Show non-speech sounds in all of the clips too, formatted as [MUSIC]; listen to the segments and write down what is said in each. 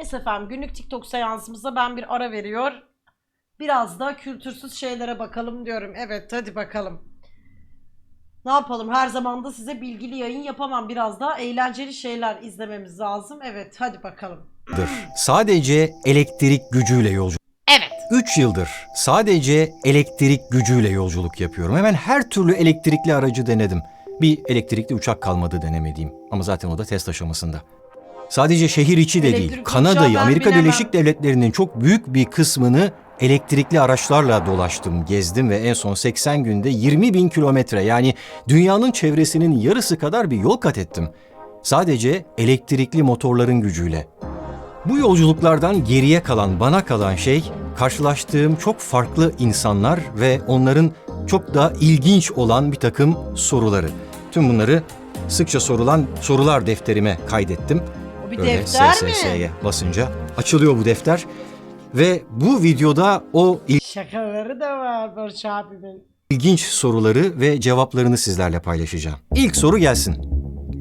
Neyse efendim günlük TikTok seansımıza ben bir ara veriyor. Biraz da kültürsüz şeylere bakalım diyorum. Evet hadi bakalım. Ne yapalım her zaman da size bilgili yayın yapamam. Biraz daha eğlenceli şeyler izlememiz lazım. Evet hadi bakalım. Sadece elektrik gücüyle yolculuk. Evet. 3 yıldır sadece elektrik gücüyle yolculuk yapıyorum. Hemen her türlü elektrikli aracı denedim. Bir elektrikli uçak kalmadı denemediğim. Ama zaten o da test aşamasında. Sadece şehir içi de değil. Kanada'yı, Amerika binemem. Birleşik Devletleri'nin çok büyük bir kısmını elektrikli araçlarla dolaştım, gezdim ve en son 80 günde 20 bin kilometre yani dünyanın çevresinin yarısı kadar bir yol kat ettim. Sadece elektrikli motorların gücüyle. Bu yolculuklardan geriye kalan, bana kalan şey karşılaştığım çok farklı insanlar ve onların çok da ilginç olan bir takım soruları. Tüm bunları sıkça sorulan sorular defterime kaydettim. Bir Böyle defter mi? SSS'ye basınca açılıyor bu defter. Ve bu videoda o Şakaları da var Barış abimin. ilginç soruları ve cevaplarını sizlerle paylaşacağım. İlk soru gelsin.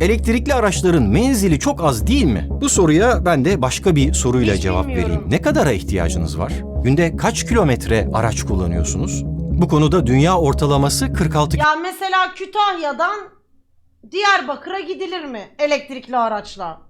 Elektrikli araçların menzili çok az değil mi? Bu soruya ben de başka bir soruyla Hiç cevap bilmiyorum. vereyim. Ne kadara ihtiyacınız var? Günde kaç kilometre araç kullanıyorsunuz? Bu konuda dünya ortalaması 46 Ya mesela Kütahya'dan Diyarbakır'a gidilir mi elektrikli araçla?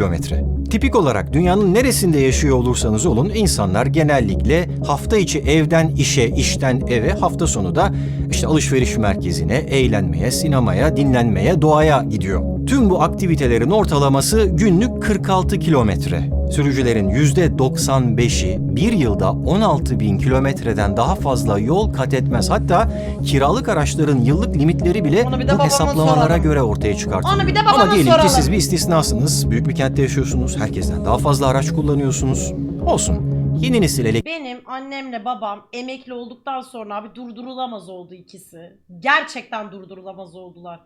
Kilometre. Tipik olarak dünyanın neresinde yaşıyor olursanız olun insanlar genellikle hafta içi evden işe, işten eve, hafta sonu da işte alışveriş merkezine, eğlenmeye, sinemaya, dinlenmeye, doğaya gidiyor. Tüm bu aktivitelerin ortalaması günlük 46 kilometre. Sürücülerin %95'i bir yılda 16 bin kilometreden daha fazla yol kat etmez. Hatta kiralık araçların yıllık limitleri bile bu hesaplamalara soralım. göre ortaya çıkartılıyor. Onu bir de Ama diyelim soralım. ki siz bir istisnasınız. Büyük bir kentte yaşıyorsunuz. Herkesten daha fazla araç kullanıyorsunuz. Olsun. Yeni nesil Benim annemle babam emekli olduktan sonra abi durdurulamaz oldu ikisi. Gerçekten durdurulamaz oldular.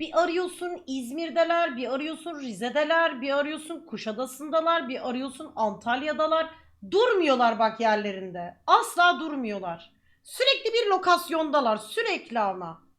Bir arıyorsun İzmir'deler, bir arıyorsun Rize'deler, bir arıyorsun Kuşadası'ndalar, bir arıyorsun Antalya'dalar. Durmuyorlar bak yerlerinde. Asla durmuyorlar. Sürekli bir lokasyondalar. Sürekli ama.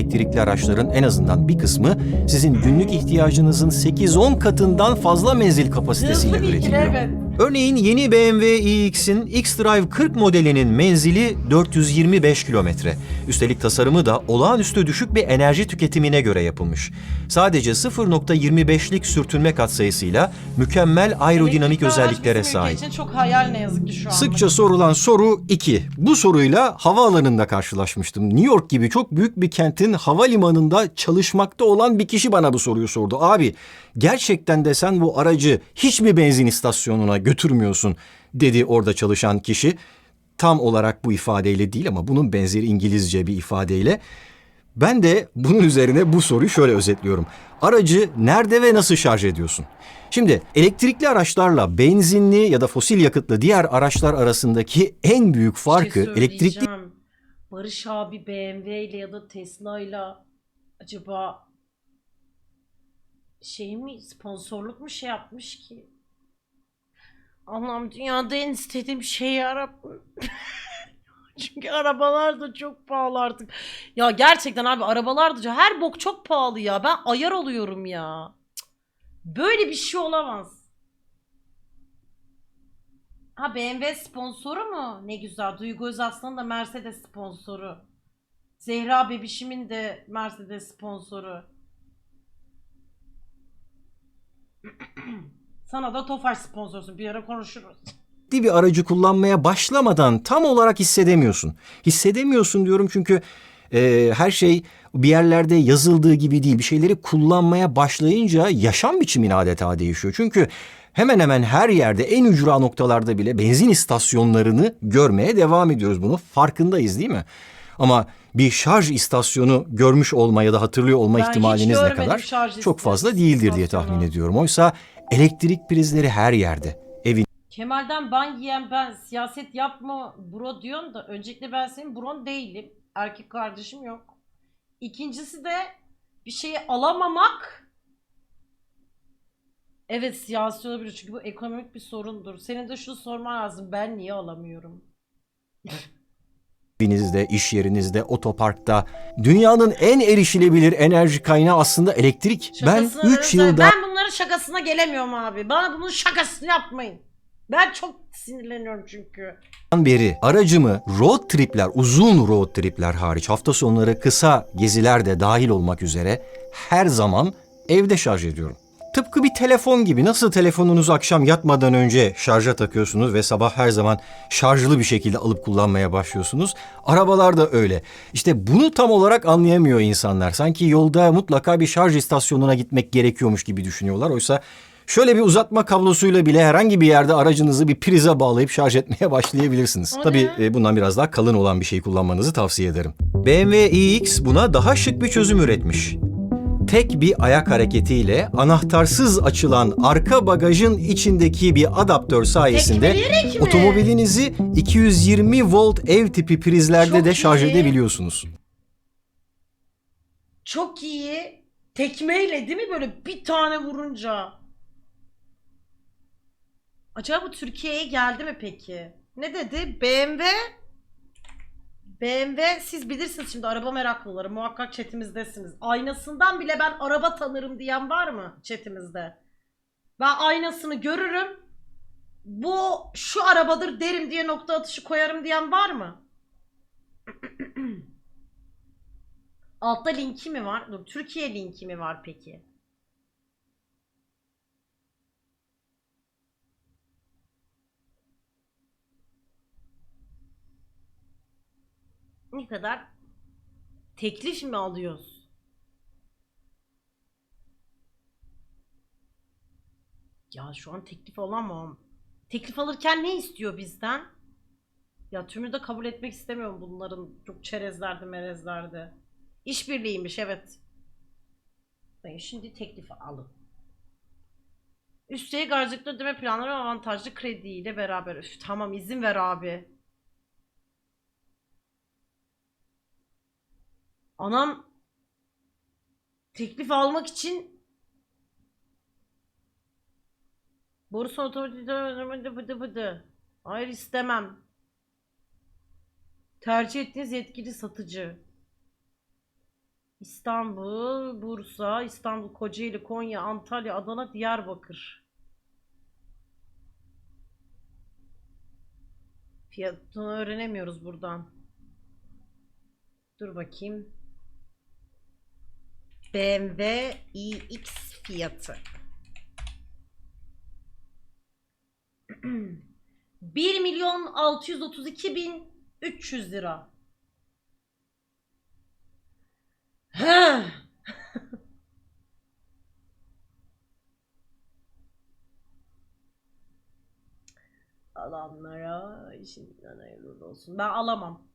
Elektrikli araçların en azından bir kısmı sizin günlük ihtiyacınızın 8-10 katından fazla menzil kapasitesiyle üretiliyor. evet. Örneğin yeni BMW iX'in X-Drive 40 modelinin menzili 425 kilometre. Üstelik tasarımı da olağanüstü düşük bir enerji tüketimine göre yapılmış. Sadece 0.25'lik sürtünme katsayısıyla mükemmel aerodinamik özelliklere sahip. için çok hayal ne yazık ki şu anda. Sıkça sorulan soru 2. Bu soruyla havaalanında karşılaşmıştım. New York gibi çok büyük bir kentin havalimanında çalışmakta olan bir kişi bana bu soruyu sordu. Abi gerçekten de sen bu aracı hiç mi benzin istasyonuna götürmüyorsun dedi orada çalışan kişi. Tam olarak bu ifadeyle değil ama bunun benzeri İngilizce bir ifadeyle. Ben de bunun üzerine bu soruyu şöyle özetliyorum. Aracı nerede ve nasıl şarj ediyorsun? Şimdi elektrikli araçlarla benzinli ya da fosil yakıtlı diğer araçlar arasındaki en büyük Bir farkı şey elektrikli. Barış abi BMW ile ya da Tesla ile acaba şey mi sponsorluk mu şey yapmış ki? Allah'ım dünyada en istediğim şeyi yarabbim. [LAUGHS] Çünkü arabalar da çok pahalı artık. Ya gerçekten abi arabalar da her bok çok pahalı ya. Ben ayar oluyorum ya. Böyle bir şey olamaz. Ha BMW sponsoru mu? Ne güzel. Duygu Özaslan'ın da Mercedes sponsoru. Zehra Bebişim'in de Mercedes sponsoru. [CLEARS THROAT] [LAUGHS] Sana da Tofaş sponsorsun. Bir ara konuşuruz. bir aracı kullanmaya başlamadan tam olarak hissedemiyorsun. Hissedemiyorsun diyorum çünkü e, her şey bir yerlerde yazıldığı gibi değil. Bir şeyleri kullanmaya başlayınca yaşam biçimin adeta değişiyor. Çünkü hemen hemen her yerde en ücra noktalarda bile benzin istasyonlarını görmeye devam ediyoruz. Bunu farkındayız değil mi? Ama bir şarj istasyonu görmüş olma ya da hatırlıyor olma Ben ihtimaliniz ne kadar çok fazla değildir diye tahmin ediyorum. Oysa elektrik prizleri her yerde. Evin Kemal'den ban yiyen ben siyaset yapma bro diyorsun da öncelikle ben senin bron değilim. Erkek kardeşim yok. İkincisi de bir şeyi alamamak evet siyasi olabilir çünkü bu ekonomik bir sorundur. Senin de şunu sorman lazım ben niye alamıyorum? evinizde, iş yerinizde, otoparkta dünyanın en erişilebilir enerji kaynağı aslında elektrik. Ben 3 varırsa- yılda Ben bunların şakasına gelemiyorum abi. Bana bunun şakasını yapmayın. Ben çok sinirleniyorum çünkü. beri aracımı road tripler, uzun road tripler hariç hafta sonları kısa geziler de dahil olmak üzere her zaman evde şarj ediyorum. Tıpkı bir telefon gibi nasıl telefonunuzu akşam yatmadan önce şarja takıyorsunuz ve sabah her zaman şarjlı bir şekilde alıp kullanmaya başlıyorsunuz. Arabalar da öyle. İşte bunu tam olarak anlayamıyor insanlar. Sanki yolda mutlaka bir şarj istasyonuna gitmek gerekiyormuş gibi düşünüyorlar. Oysa Şöyle bir uzatma kablosuyla bile herhangi bir yerde aracınızı bir prize bağlayıp şarj etmeye [LAUGHS] başlayabilirsiniz. O Tabii ne? bundan biraz daha kalın olan bir şey kullanmanızı tavsiye ederim. BMW iX buna daha şık bir çözüm üretmiş. Tek bir ayak hareketiyle anahtarsız açılan arka bagajın içindeki bir adaptör sayesinde Tekmeleyerek mi? otomobilinizi 220 volt ev tipi prizlerde Çok de şarj iyi. edebiliyorsunuz. Çok iyi. Tekmeyle değil mi böyle bir tane vurunca? Acaba bu Türkiye'ye geldi mi peki? Ne dedi? BMW BMW siz bilirsiniz şimdi araba meraklıları muhakkak chatimizdesiniz. Aynasından bile ben araba tanırım diyen var mı chatimizde? Ben aynasını görürüm. Bu şu arabadır derim diye nokta atışı koyarım diyen var mı? [CLEARS THROAT] Altta linki mi var? Dur Türkiye linki mi var peki? Ne kadar? Teklif mi alıyoruz? Ya şu an teklif alamam. Teklif alırken ne istiyor bizden? Ya tümünü de kabul etmek istemiyorum bunların çok çerezlerdi merezlerdi. İşbirliğiymiş evet. Ben şimdi teklifi alın. Üstelik garajlıkta ödeme planları avantajlı krediyle beraber. Üf, tamam izin ver abi. Anam teklif almak için Borsa otomotivde bıdı bıdı. Hayır istemem. Tercih ettiğiniz yetkili satıcı. İstanbul, Bursa, İstanbul, Kocaeli, Konya, Antalya, Adana, Diyarbakır. Fiyatını öğrenemiyoruz buradan. Dur bakayım. BMW iX fiyatı. [CLEARS THROAT] 1 milyon 632 bin 300 lira. [LAUGHS] Alanlara şimdiden hayırlı olsun. Ben alamam.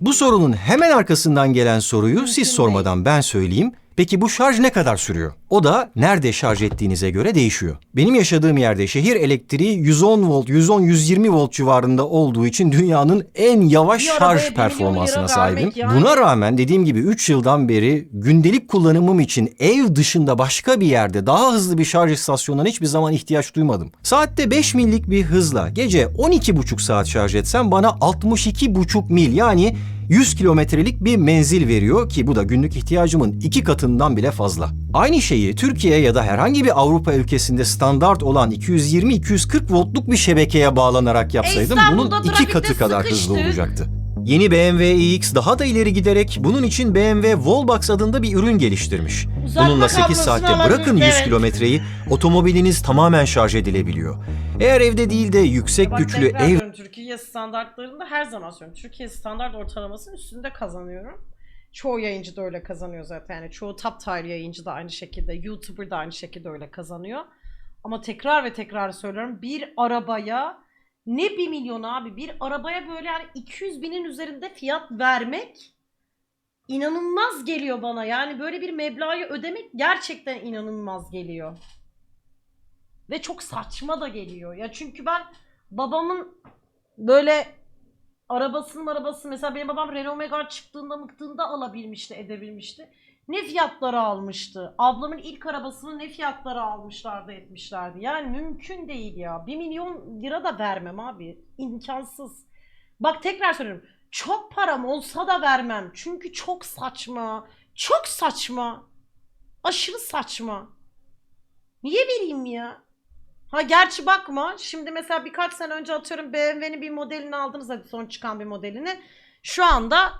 Bu sorunun hemen arkasından gelen soruyu siz sormadan ben söyleyeyim. Peki bu şarj ne kadar sürüyor? O da nerede şarj ettiğinize göre değişiyor. Benim yaşadığım yerde şehir elektriği 110 volt, 110-120 volt civarında olduğu için dünyanın en yavaş Bir arabaya bir şarj milyon performansına lira sahibim. vermek yani. Buna rağmen dediğim gibi 3 yıldan beri gündelik kullanımım için ev dışında başka bir yerde daha hızlı bir şarj istasyonuna hiçbir zaman ihtiyaç duymadım. Saatte 5 millik bir hızla gece 12,5 saat şarj etsem bana 62,5 mil yani 100 kilometrelik bir menzil veriyor ki bu da günlük ihtiyacımın iki katından bile fazla. Aynı şeyi Türkiye ya da herhangi bir Avrupa ülkesinde standart olan 220-240 voltluk bir şebekeye bağlanarak yapsaydım İstanbul'da bunun iki katı kadar hızlı sıkıştık. olacaktı. Yeni BMW iX daha da ileri giderek bunun için BMW Wallbox adında bir ürün geliştirmiş. Uzatma Bununla 8 kablosunu saatte bırakın 100 evet. kilometreyi otomobiliniz tamamen şarj edilebiliyor. Eğer evde değil de yüksek Bak güçlü ev Türkiye standartlarında her zaman söylüyorum. Türkiye standart ortalamasının üstünde kazanıyorum. Çoğu yayıncı da öyle kazanıyor zaten. Yani çoğu top tier yayıncı da aynı şekilde, YouTuber da aynı şekilde öyle kazanıyor. Ama tekrar ve tekrar söylüyorum bir arabaya ne bir milyon abi bir arabaya böyle yani 200 binin üzerinde fiyat vermek inanılmaz geliyor bana. Yani böyle bir meblağı ödemek gerçekten inanılmaz geliyor. Ve çok saçma da geliyor. Ya çünkü ben babamın böyle arabasının arabası mesela benim babam Renault Megane çıktığında mıktığında alabilmişti edebilmişti. Ne fiyatlara almıştı? Ablamın ilk arabasını ne fiyatlara almışlardı etmişlerdi. Yani mümkün değil ya. 1 milyon lira da vermem abi. İmkansız. Bak tekrar söylüyorum. Çok param olsa da vermem. Çünkü çok saçma. Çok saçma. aşırı saçma. Niye vereyim ya? Ha gerçi bakma. Şimdi mesela birkaç sene önce atıyorum BMW'nin bir modelini aldınız hadi son çıkan bir modelini. Şu anda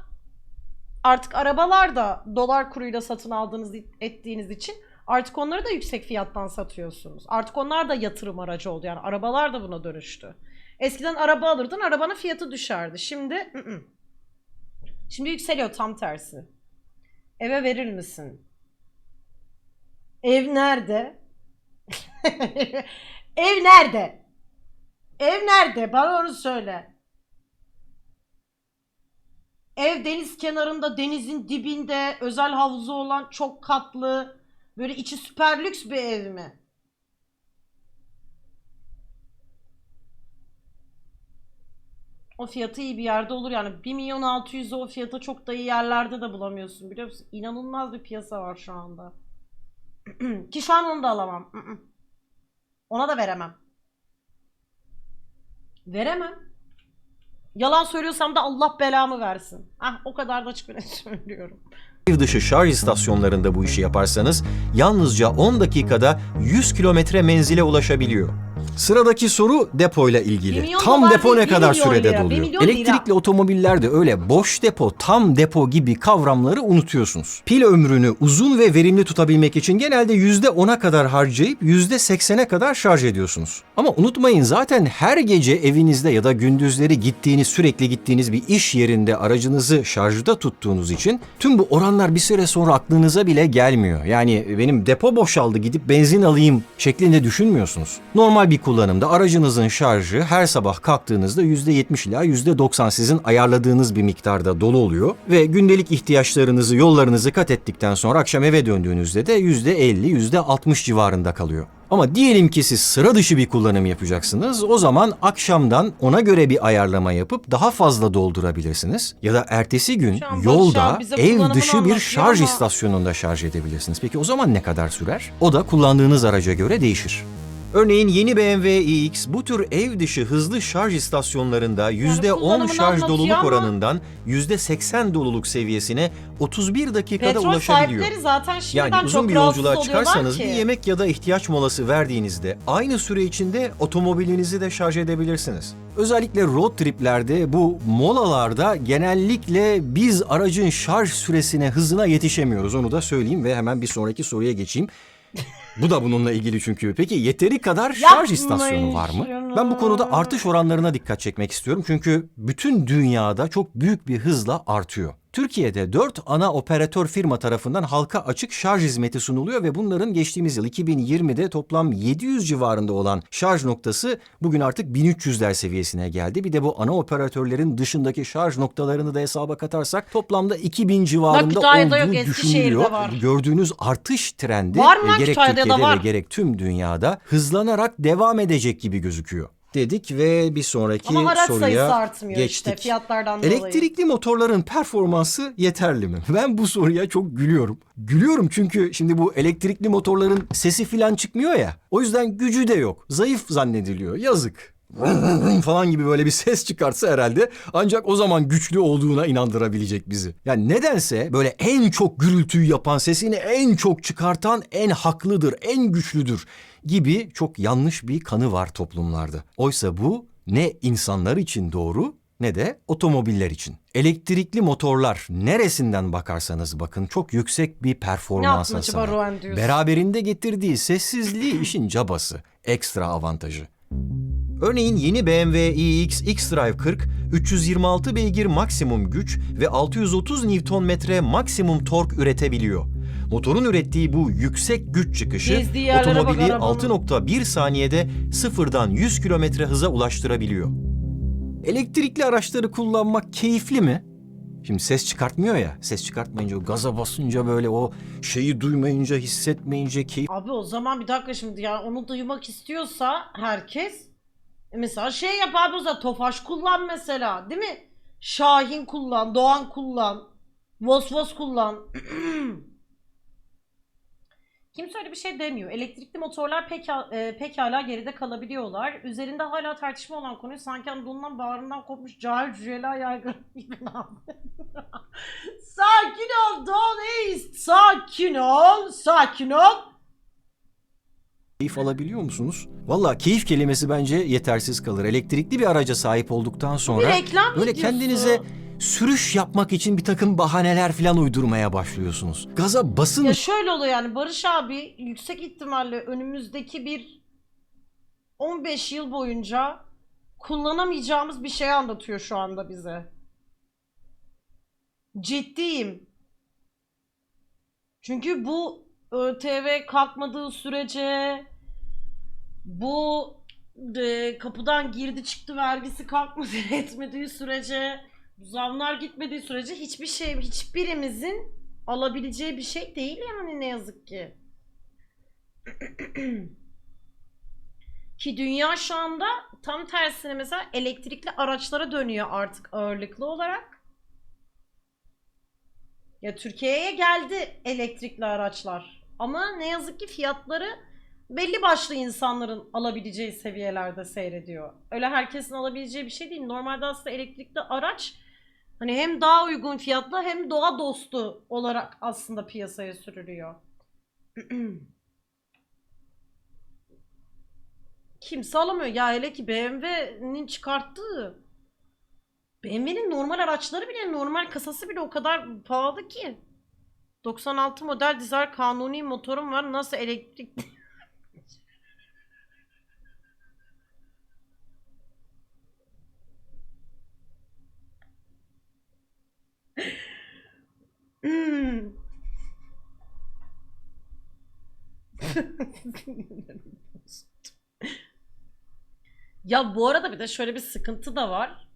artık arabalar da dolar kuruyla satın aldığınız ettiğiniz için artık onları da yüksek fiyattan satıyorsunuz. Artık onlar da yatırım aracı oldu. Yani arabalar da buna dönüştü. Eskiden araba alırdın, arabanın fiyatı düşerdi. Şimdi ı-ı. Şimdi yükseliyor tam tersi. Eve verir misin? Ev nerede? [LAUGHS] Ev nerede? Ev nerede? Bana onu söyle. Ev deniz kenarında, denizin dibinde, özel havuzu olan çok katlı, böyle içi süper lüks bir ev mi? O fiyatı iyi bir yerde olur yani 1 milyon 600 o fiyata çok da iyi yerlerde de bulamıyorsun biliyor musun? İnanılmaz bir piyasa var şu anda. [CLEARS THROAT] Ki şu an onu da alamam. Ona da veremem. Veremem. Yalan söylüyorsam da Allah belamı versin. Ah o kadar da açık öyle [LAUGHS] söylüyorum. Ev dışı şarj istasyonlarında bu işi yaparsanız yalnızca 10 dakikada 100 kilometre menzile ulaşabiliyor. Sıradaki soru depoyla ilgili. milyon Tam depo ne kadar sürede lira, doluyor? Elektrikli otomobillerde öyle boş depo, tam depo gibi kavramları unutuyorsunuz. Pil ömrünü uzun ve verimli tutabilmek için genelde %10'a kadar harcayıp %80'e kadar şarj ediyorsunuz. Ama unutmayın zaten her gece evinizde ya da gündüzleri gittiğiniz, sürekli gittiğiniz bir iş yerinde aracınızı şarjda tuttuğunuz için tüm bu oranlar bir süre sonra aklınıza bile gelmiyor. Yani benim depo boşaldı gidip benzin alayım şeklinde düşünmüyorsunuz. Normal bir kullanımda aracınızın şarjı her sabah kalktığınızda %70 ila %90 sizin ayarladığınız bir miktarda dolu oluyor ve gündelik ihtiyaçlarınızı, yollarınızı kat ettikten sonra akşam eve döndüğünüzde de %50, %60 civarında kalıyor. Ama diyelim ki siz sıra dışı bir kullanım yapacaksınız. O zaman akşamdan ona göre bir ayarlama yapıp daha fazla doldurabilirsiniz. Ya da ertesi gün Şu an Barış yolda abi bize ev kullanımını dışı bir anlatıyor şarj ama- istasyonunda şarj edebilirsiniz. Peki o zaman ne kadar sürer? O da kullandığınız araca göre değişir. Örneğin yeni BMW iX bu tür ev dışı hızlı şarj istasyonlarında %10 kullanımını şarj doluluk ama- oranından %80 doluluk seviyesine 31 dakikada Petrol ulaşabiliyor. sahipleri zaten şimdiden Yani uzun çok bir yolculuğa çıkarsanız ki. bir yemek ya da ihtiyaç molası verdiğinizde aynı süre içinde otomobilinizi de şarj edebilirsiniz. Özellikle road triplerde bu molalarda genellikle biz aracın şarj süresine hızına yetişemiyoruz. Onu da söyleyeyim ve hemen bir sonraki soruya geçeyim. Bu da bununla ilgili çünkü. Peki yeteri kadar şarj Yapmayın istasyonu var mı? şunu. Ben bu konuda artış oranlarına dikkat çekmek istiyorum. Çünkü bütün dünyada çok büyük bir hızla artıyor. Türkiye'de 4 ana operatör firma tarafından halka açık şarj hizmeti sunuluyor ve bunların geçtiğimiz yıl 2020'de toplam 700 civarında olan şarj noktası bugün artık 1300'ler seviyesine geldi. Bir de bu ana operatörlerin dışındaki şarj noktalarını da hesaba katarsak toplamda 2000 civarında yok, olduğu Eskişehir'de düşünülüyor. var. Gördüğünüz artış trendi Var mı gerek Kütahya'da da Türkiye'de var. ve gerek tüm dünyada hızlanarak devam edecek gibi gözüküyor. Dedik ve bir sonraki Ama araç soruya sayısı artmıyor geçtik. işte fiyatlardan dolayı. Elektrikli motorların performansı yeterli mi? Ben bu soruya çok gülüyorum. Gülüyorum çünkü şimdi bu elektrikli motorların sesi filan çıkmıyor ya. O yüzden gücü de yok. Zayıf zannediliyor. Yazık. Falan gibi böyle bir ses çıkartsa herhalde ancak o zaman güçlü olduğuna inandırabilecek bizi. Yani nedense böyle en çok gürültüyü yapan, sesini en çok çıkartan en haklıdır, en güçlüdür gibi çok yanlış bir kanı var toplumlarda. Oysa bu ne insanlar için doğru ne de otomobiller için. Elektrikli motorlar neresinden bakarsanız bakın çok yüksek bir performansa sahip. Beraberinde getirdiği sessizliği işin cabası. Ekstra avantajı. Örneğin yeni BMW iX X-Drive 40 326 beygir maksimum güç ve 630 Nm maksimum tork üretebiliyor. Motorun ürettiği bu yüksek güç çıkışı Gezdiği yerlere bak otomobili arabanın. 6.1 saniyede sıfırdan 100 km hıza ulaştırabiliyor. Elektrikli araçları kullanmak keyifli mi? Şimdi ses çıkartmıyor ya. Ses çıkartmayınca o gaza basınca böyle o şeyi duymayınca, hissetmeyince keyif Abi o zaman bir dakika şimdi ya onu duymak istiyorsa herkes mesela şey yap abi o zaman Tofaş kullan mesela değil mi? Şahin kullan, Doğan kullan, Vosvos kullan. [CLEARS THROAT] Kimse öyle bir şey demiyor. Elektrikli motorlar peka, e, pekala geride kalabiliyorlar. Üzerinde hala tartışma olan konuyu sanki Anadolu'ndan bağrından kopmuş cahil cüela yaygın [LAUGHS] gibi. [LAUGHS] Sakin ol ey Bir sakin ol, sakin ol. Keyif alabiliyor musunuz? Valla keyif kelimesi bence yetersiz kalır. Elektrikli bir araca sahip olduktan Bir sonra reklam böyle videosu. kendinize sürüş yapmak için bir takım bahaneler falan uydurmaya başlıyorsunuz. Gaza basın Ya şöyle oluyor yani Barış abi yüksek ihtimalle önümüzdeki bir 15 yıl boyunca kullanamayacağımız bir şey anlatıyor şu anda bize. Ciddiyim. Çünkü bu ÖTV kalkmadığı sürece bu e, kapıdan girdi çıktı vergisi kalkmadı [LAUGHS] etmediği sürece bu zamlar gitmediği sürece hiçbir şey hiçbirimizin alabileceği bir şey değil yani ne yazık ki. [CLEARS THROAT] Ki dünya şu anda tam tersine mesela elektrikli araçlara dönüyor artık ağırlıklı olarak. Ya Türkiye'ye geldi elektrikli araçlar. Ama ne yazık ki fiyatları belli başlı insanların alabileceği seviyelerde seyrediyor. Öyle herkesin alabileceği bir şey değil. Normalde aslında elektrikli araç hani hem daha uygun fiyatlı hem doğa dostu olarak aslında piyasaya sürülüyor. [CLEARS THROAT] Kimse alamıyor. Ya hele ki BMW'nin çıkarttığı BMW'nin normal araçları bile normal kasası bile o kadar pahalı ki. 96 model dizel kanuni motorum var. Nasıl elektrikli [LAUGHS] Hmm. [LAUGHS] ya bu arada bir de şöyle bir sıkıntı da var.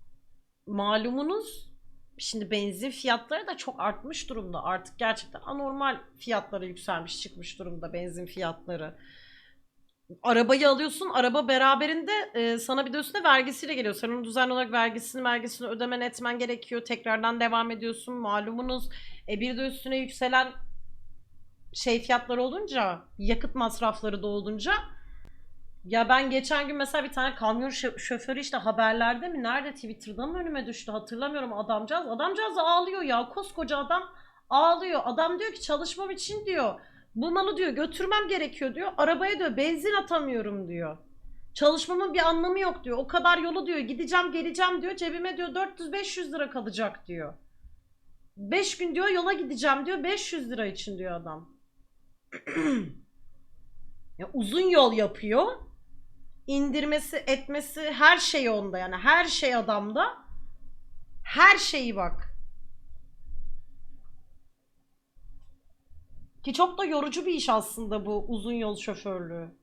Malumunuz şimdi benzin fiyatları da çok artmış durumda. Artık gerçekten anormal fiyatlara yükselmiş çıkmış durumda benzin fiyatları. Arabayı alıyorsun, araba beraberinde e, sana bir de üstüne vergisiyle geliyor. Sen onun düzenli olarak vergisini vergisini ödemen etmen gerekiyor. Tekrardan devam ediyorsun. Malumunuz e, bir de üstüne yükselen şey fiyatları olunca, yakıt masrafları da olunca ya ben geçen gün mesela bir tane kamyon şoförü işte haberlerde mi nerede Twitter'da mı önüme düştü hatırlamıyorum adamcağız. Adamcağız ağlıyor ya koskoca adam ağlıyor. Adam diyor ki çalışmam için diyor bu malı diyor götürmem gerekiyor diyor. Arabaya diyor benzin atamıyorum diyor. Çalışmamın bir anlamı yok diyor. O kadar yolu diyor gideceğim geleceğim diyor. Cebime diyor 400-500 lira kalacak diyor. 5 gün diyor yola gideceğim diyor 500 lira için diyor adam. [CLEARS THROAT] ya uzun yol yapıyor. İndirmesi, etmesi her şey onda yani her şey adamda. Her şeyi bak. Ki çok da yorucu bir iş aslında bu uzun yol şoförlüğü.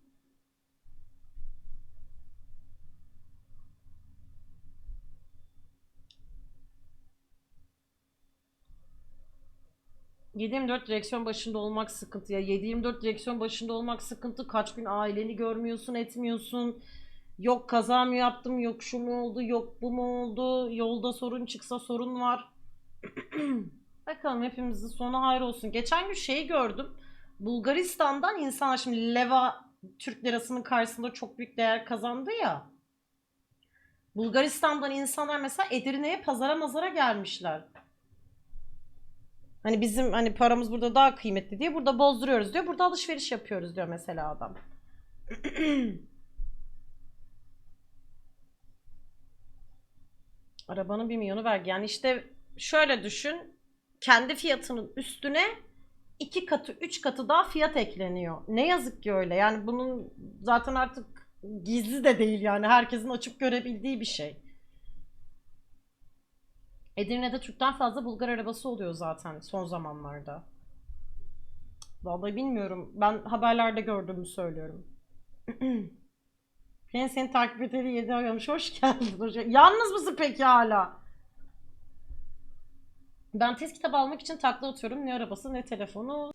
...7-24 direksiyon başında olmak sıkıntı ya. 7-24 direksiyon başında olmak sıkıntı. Kaç gün aileni görmüyorsun, etmiyorsun. Yok kaza mı yaptım, yok şu mu oldu, yok bu mu oldu. Yolda sorun çıksa sorun var. [CLEARS THROAT] Bakalım hepimizin sonu hayır olsun. Geçen gün şeyi gördüm. Bulgaristan'dan insanlar şimdi leva Türk lirasının karşısında çok büyük değer kazandı ya. Bulgaristan'dan insanlar mesela Edirne'ye pazara mazara gelmişler. Hani bizim hani paramız burada daha kıymetli diye burada bozduruyoruz diyor. Burada alışveriş yapıyoruz diyor mesela adam. [CLEARS THROAT] Arabanın bir milyonu vergi. Yani işte şöyle düşün. Kendi fiyatının üstüne iki katı, üç katı daha fiyat ekleniyor. Ne yazık ki öyle. Yani bunun zaten artık gizli de değil yani. Herkesin açıp görebildiği bir şey. Edirne'de Türk'ten fazla Bulgar arabası oluyor zaten son zamanlarda. Vallahi bilmiyorum. Ben haberlerde gördüğümü söylüyorum. [CLEARS THROAT] Ben seni takip edeli 7 ay olmuş. Hoş geldin hocam. Yalnız mısın peki hala? Ben test kitabı almak için takla atıyorum. Ne arabası ne telefonu.